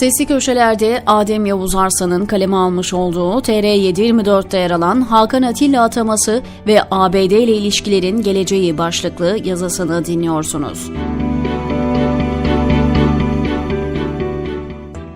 Sesli köşelerde Adem Yavuz Arslan'ın kaleme almış olduğu TR724'te yer alan Hakan Atilla ataması ve ABD ile ilişkilerin geleceği başlıklı yazısını dinliyorsunuz.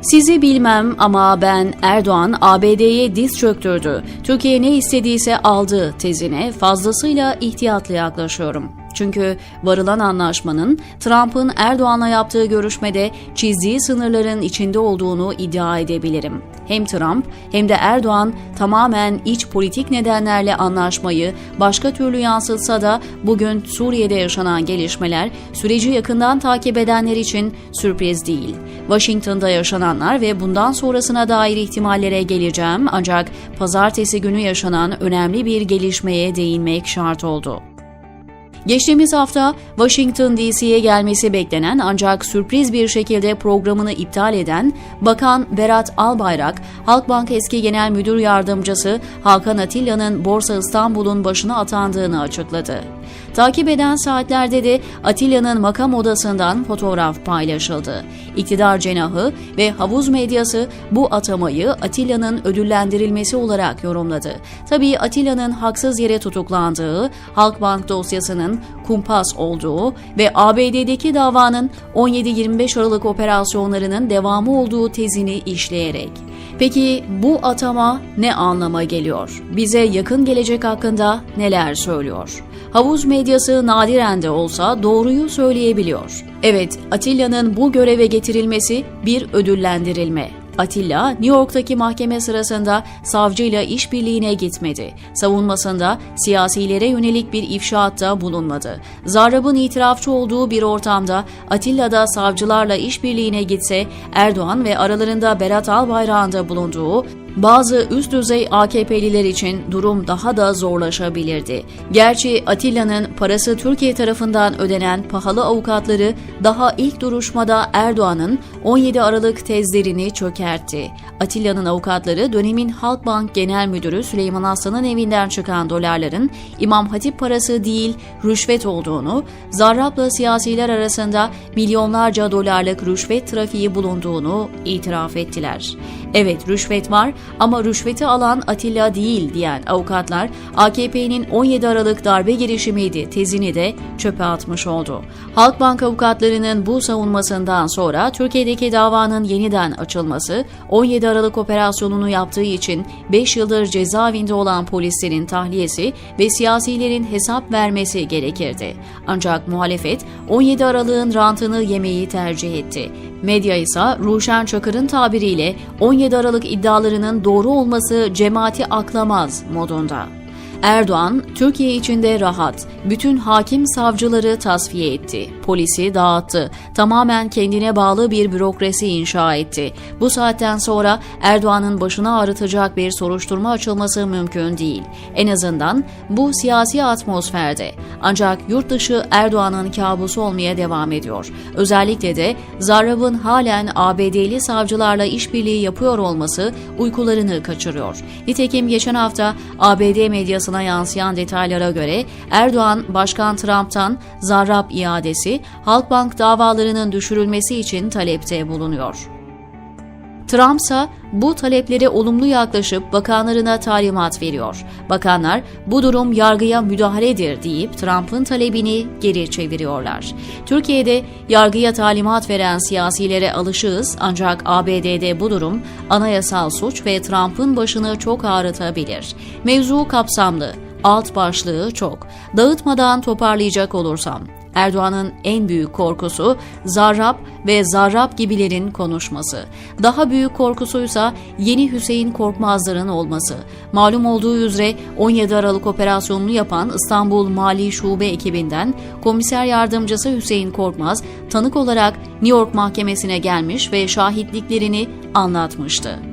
Sizi bilmem ama ben Erdoğan ABD'ye diz çöktürdü. Türkiye ne istediyse aldı tezine fazlasıyla ihtiyatlı yaklaşıyorum. Çünkü varılan anlaşmanın Trump'ın Erdoğan'la yaptığı görüşmede çizdiği sınırların içinde olduğunu iddia edebilirim. Hem Trump hem de Erdoğan tamamen iç politik nedenlerle anlaşmayı başka türlü yansıtsa da bugün Suriye'de yaşanan gelişmeler süreci yakından takip edenler için sürpriz değil. Washington'da yaşananlar ve bundan sonrasına dair ihtimallere geleceğim ancak pazartesi günü yaşanan önemli bir gelişmeye değinmek şart oldu. Geçtiğimiz hafta Washington DC'ye gelmesi beklenen ancak sürpriz bir şekilde programını iptal eden Bakan Berat Albayrak, Halkbank eski genel müdür yardımcısı Hakan Atilla'nın Borsa İstanbul'un başına atandığını açıkladı. Takip eden saatlerde de Atilla'nın makam odasından fotoğraf paylaşıldı. İktidar cenahı ve havuz medyası bu atamayı Atilla'nın ödüllendirilmesi olarak yorumladı. Tabii Atilla'nın haksız yere tutuklandığı, Halkbank dosyasının kumpas olduğu ve ABD'deki davanın 17-25 Aralık operasyonlarının devamı olduğu tezini işleyerek. Peki bu atama ne anlama geliyor? Bize yakın gelecek hakkında neler söylüyor? Havuz medyası nadiren de olsa doğruyu söyleyebiliyor. Evet, Atilla'nın bu göreve getirilmesi bir ödüllendirilme. Atilla, New York'taki mahkeme sırasında savcıyla işbirliğine gitmedi. Savunmasında siyasilere yönelik bir ifşaatta bulunmadı. Zarrab'ın itirafçı olduğu bir ortamda Atilla da savcılarla işbirliğine gitse Erdoğan ve aralarında Berat Albayrak'ın da bulunduğu bazı üst düzey AKP'liler için durum daha da zorlaşabilirdi. Gerçi Atilla'nın parası Türkiye tarafından ödenen pahalı avukatları daha ilk duruşmada Erdoğan'ın 17 Aralık tezlerini çökertti. Atilla'nın avukatları dönemin Halkbank Genel Müdürü Süleyman Aslan'ın evinden çıkan dolarların İmam Hatip parası değil rüşvet olduğunu, Zarrab'la siyasiler arasında milyonlarca dolarlık rüşvet trafiği bulunduğunu itiraf ettiler. Evet rüşvet var ama rüşveti alan Atilla değil diyen avukatlar AKP'nin 17 Aralık darbe girişimiydi tezini de çöpe atmış oldu. Halkbank avukatlarının bu savunmasından sonra Türkiye'deki davanın yeniden açılması 17 Aralık operasyonunu yaptığı için 5 yıldır cezaevinde olan polislerin tahliyesi ve siyasilerin hesap vermesi gerekirdi. Ancak muhalefet 17 Aralık'ın rantını yemeyi tercih etti. Medya ise Ruşen Çakır'ın tabiriyle 17 Aralık iddialarının doğru olması cemaati aklamaz modunda. Erdoğan, Türkiye içinde rahat, bütün hakim savcıları tasfiye etti, polisi dağıttı, tamamen kendine bağlı bir bürokrasi inşa etti. Bu saatten sonra Erdoğan'ın başına ağrıtacak bir soruşturma açılması mümkün değil. En azından bu siyasi atmosferde. Ancak yurt dışı Erdoğan'ın kabusu olmaya devam ediyor. Özellikle de Zarrab'ın halen ABD'li savcılarla işbirliği yapıyor olması uykularını kaçırıyor. Nitekim geçen hafta ABD medyasına yansıyan detaylara göre Erdoğan, Başkan Trump'tan Zarrab iadesi, Halkbank davalarının düşürülmesi için talepte bulunuyor. Trump ise bu taleplere olumlu yaklaşıp bakanlarına talimat veriyor. Bakanlar bu durum yargıya müdahaledir deyip Trump'ın talebini geri çeviriyorlar. Türkiye'de yargıya talimat veren siyasilere alışığız ancak ABD'de bu durum anayasal suç ve Trump'ın başını çok ağrıtabilir. Mevzu kapsamlı, alt başlığı çok. Dağıtmadan toparlayacak olursam, Erdoğan'ın en büyük korkusu Zarrab ve Zarrab gibilerin konuşması. Daha büyük korkusuysa yeni Hüseyin Korkmazların olması. Malum olduğu üzere 17 Aralık operasyonunu yapan İstanbul Mali Şube ekibinden komiser yardımcısı Hüseyin Korkmaz tanık olarak New York mahkemesine gelmiş ve şahitliklerini anlatmıştı.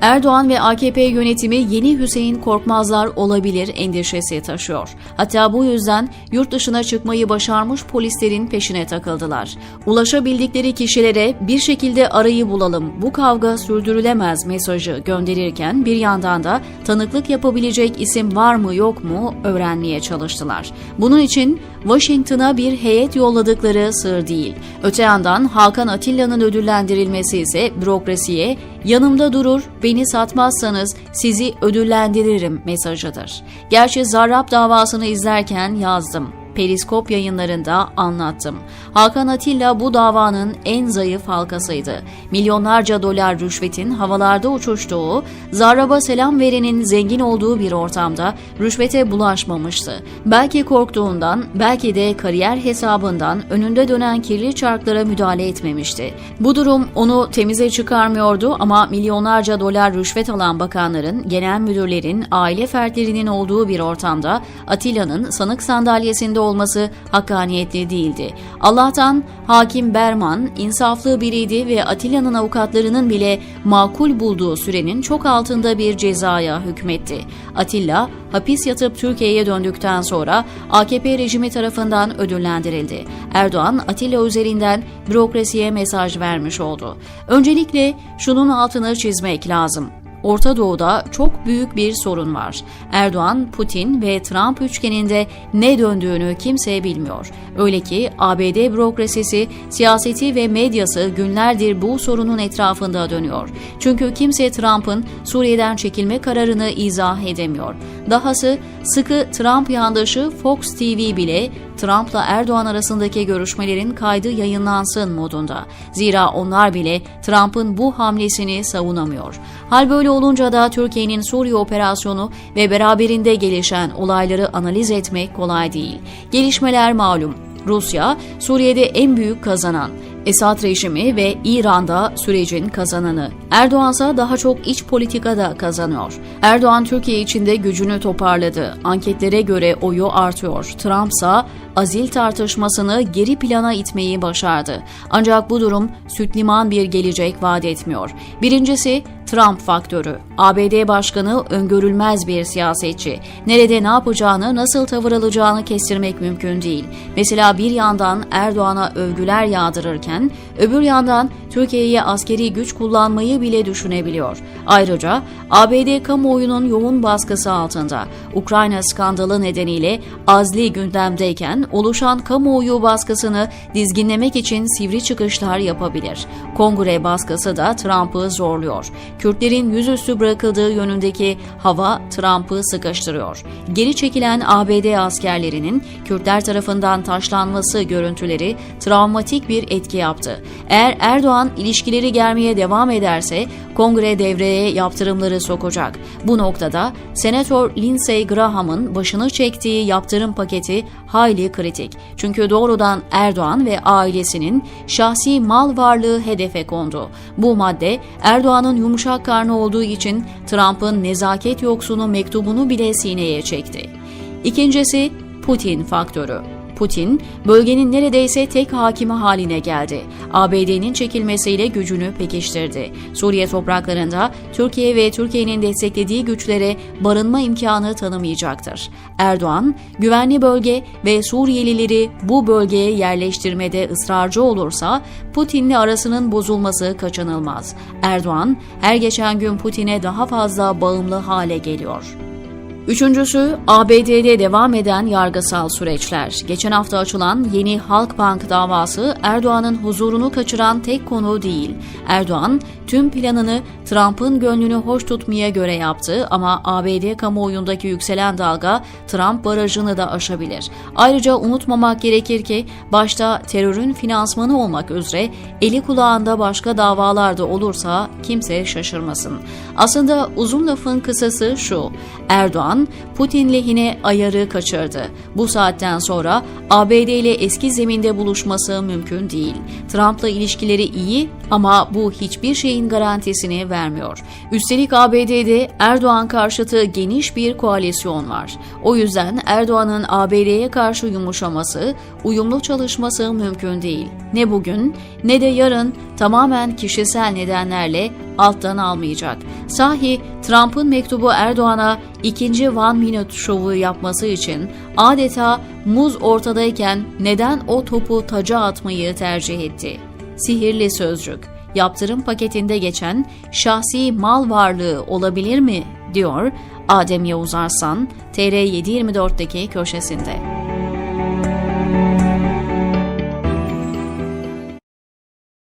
Erdoğan ve AKP yönetimi yeni Hüseyin Korkmazlar olabilir endişesi taşıyor. Hatta bu yüzden yurt dışına çıkmayı başarmış polislerin peşine takıldılar. Ulaşabildikleri kişilere bir şekilde arayı bulalım, bu kavga sürdürülemez mesajı gönderirken bir yandan da tanıklık yapabilecek isim var mı yok mu öğrenmeye çalıştılar. Bunun için Washington'a bir heyet yolladıkları sır değil. Öte yandan Hakan Atilla'nın ödüllendirilmesi ise bürokrasiye yanımda durur, beni satmazsanız sizi ödüllendiririm mesajıdır. Gerçi Zarrab davasını izlerken yazdım. Periskop yayınlarında anlattım. Hakan Atilla bu davanın en zayıf halkasıydı. Milyonlarca dolar rüşvetin havalarda uçuştuğu, Zarrab'a selam verenin zengin olduğu bir ortamda rüşvete bulaşmamıştı. Belki korktuğundan, belki de kariyer hesabından önünde dönen kirli çarklara müdahale etmemişti. Bu durum onu temize çıkarmıyordu ama milyonlarca dolar rüşvet alan bakanların, genel müdürlerin, aile fertlerinin olduğu bir ortamda Atilla'nın sanık sandalyesinde olması hakkaniyetli değildi. Allah'tan hakim Berman insaflı biriydi ve Atilla'nın avukatlarının bile makul bulduğu sürenin çok altında bir cezaya hükmetti. Atilla hapis yatıp Türkiye'ye döndükten sonra AKP rejimi tarafından ödüllendirildi. Erdoğan Atilla üzerinden bürokrasiye mesaj vermiş oldu. Öncelikle şunun altını çizmek lazım. Orta Doğu'da çok büyük bir sorun var. Erdoğan, Putin ve Trump üçgeninde ne döndüğünü kimse bilmiyor. Öyle ki ABD bürokrasisi, siyaseti ve medyası günlerdir bu sorunun etrafında dönüyor. Çünkü kimse Trump'ın Suriye'den çekilme kararını izah edemiyor. Dahası sıkı Trump yandaşı Fox TV bile Trump'la Erdoğan arasındaki görüşmelerin kaydı yayınlansın modunda. Zira onlar bile Trump'ın bu hamlesini savunamıyor. Hal böyle olunca da Türkiye'nin Suriye operasyonu ve beraberinde gelişen olayları analiz etmek kolay değil. Gelişmeler malum. Rusya, Suriye'de en büyük kazanan. Esad rejimi ve İran'da sürecin kazananı. Erdoğan ise daha çok iç politikada kazanıyor. Erdoğan Türkiye içinde gücünü toparladı. Anketlere göre oyu artıyor. Trump ise azil tartışmasını geri plana itmeyi başardı. Ancak bu durum süt liman bir gelecek vaat etmiyor. Birincisi Trump faktörü. ABD Başkanı öngörülmez bir siyasetçi. Nerede ne yapacağını, nasıl tavır alacağını kestirmek mümkün değil. Mesela bir yandan Erdoğan'a övgüler yağdırırken, öbür yandan Türkiye'ye askeri güç kullanmayı bile düşünebiliyor. Ayrıca ABD kamuoyunun yoğun baskısı altında. Ukrayna skandalı nedeniyle azli gündemdeyken oluşan kamuoyu baskısını dizginlemek için sivri çıkışlar yapabilir. Kongre baskısı da Trump'ı zorluyor. Kürtlerin yüzüstü bırakıldığı yönündeki hava Trump'ı sıkıştırıyor. Geri çekilen ABD askerlerinin Kürtler tarafından taşlanması görüntüleri travmatik bir etki yaptı. Eğer Erdoğan ilişkileri germeye devam ederse kongre devreye yaptırımları sokacak. Bu noktada Senatör Lindsey Graham'ın başını çektiği yaptırım paketi hayli kritik. Çünkü doğrudan Erdoğan ve ailesinin şahsi mal varlığı hedefe kondu. Bu madde Erdoğan'ın yumuşak karnı olduğu için Trump'ın nezaket yoksunu mektubunu bile sineye çekti. İkincisi Putin faktörü. Putin, bölgenin neredeyse tek hakimi haline geldi. ABD'nin çekilmesiyle gücünü pekiştirdi. Suriye topraklarında Türkiye ve Türkiye'nin desteklediği güçlere barınma imkanı tanımayacaktır. Erdoğan, güvenli bölge ve Suriyelileri bu bölgeye yerleştirmede ısrarcı olursa Putin'le arasının bozulması kaçınılmaz. Erdoğan, her geçen gün Putin'e daha fazla bağımlı hale geliyor. Üçüncüsü ABD'de devam eden yargısal süreçler. Geçen hafta açılan yeni Halkbank davası Erdoğan'ın huzurunu kaçıran tek konu değil. Erdoğan tüm planını Trump'ın gönlünü hoş tutmaya göre yaptı ama ABD kamuoyundaki yükselen dalga Trump barajını da aşabilir. Ayrıca unutmamak gerekir ki başta terörün finansmanı olmak üzere eli kulağında başka davalar da olursa kimse şaşırmasın. Aslında uzun lafın kısası şu. Erdoğan Putin lehine ayarı kaçırdı. Bu saatten sonra ABD ile eski zeminde buluşması mümkün değil. Trump'la ilişkileri iyi ama bu hiçbir şeyin garantisini vermiyor. Üstelik ABD'de Erdoğan karşıtı geniş bir koalisyon var. O yüzden Erdoğan'ın ABD'ye karşı yumuşaması, uyumlu çalışması mümkün değil. Ne bugün ne de yarın tamamen kişisel nedenlerle alttan almayacak. Sahi Trump'ın mektubu Erdoğan'a ikinci One Minute şovu yapması için adeta muz ortadayken neden o topu taca atmayı tercih etti? Sihirli sözcük. Yaptırım paketinde geçen şahsi mal varlığı olabilir mi? diyor Adem Yavuz Arslan TR724'deki köşesinde.